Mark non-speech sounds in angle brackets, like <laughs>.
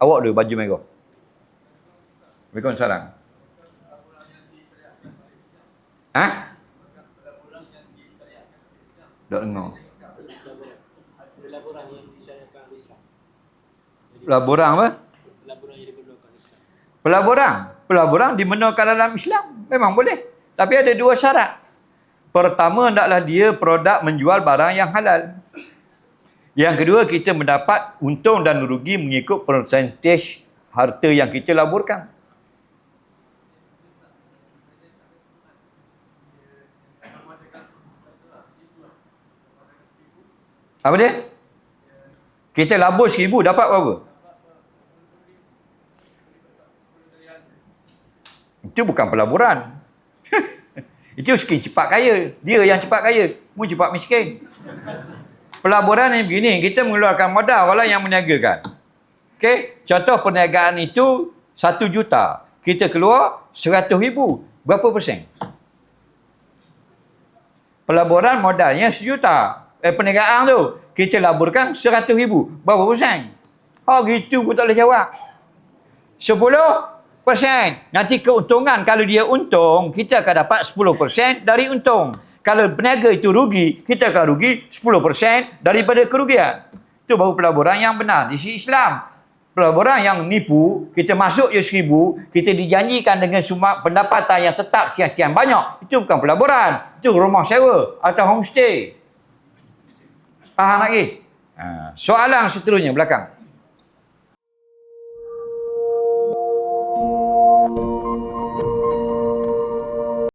Awak ada baju merah. Waalaikumsalam. Ha? Tak dengar. Pelaburan yang disyariatkan Islam. Pelaburan apa? Pelaburan yang Islam. Pelaburan. Pelaburan dibenarkan dalam Islam. Memang boleh. Tapi ada dua syarat. Pertama, hendaklah dia produk menjual barang yang halal. Yang kedua, kita mendapat untung dan rugi mengikut persentage harta yang kita laburkan. Apa dia? Kita labur seribu dapat berapa? Itu bukan pelaburan. <laughs> Itu skin cepat kaya. Dia yang cepat kaya. Mu cepat miskin. Pelaburan ni begini, kita mengeluarkan modal walau yang meniagakan. Okey, contoh perniagaan itu satu juta. Kita keluar seratus ribu. Berapa persen? Pelaburan modalnya sejuta. Eh, perniagaan tu. Kita laburkan seratus ribu. Berapa persen? Oh, gitu pun tak boleh jawab. Sepuluh persen. Nanti keuntungan kalau dia untung, kita akan dapat 10% dari untung. Kalau peniaga itu rugi, kita akan rugi 10% daripada kerugian. Itu baru pelaburan yang benar di sisi Islam. Pelaburan yang nipu, kita masuk je seribu, kita dijanjikan dengan semua pendapatan yang tetap sekian-sekian banyak. Itu bukan pelaburan. Itu rumah sewa atau homestay. Faham lagi? Ha, soalan seterusnya belakang.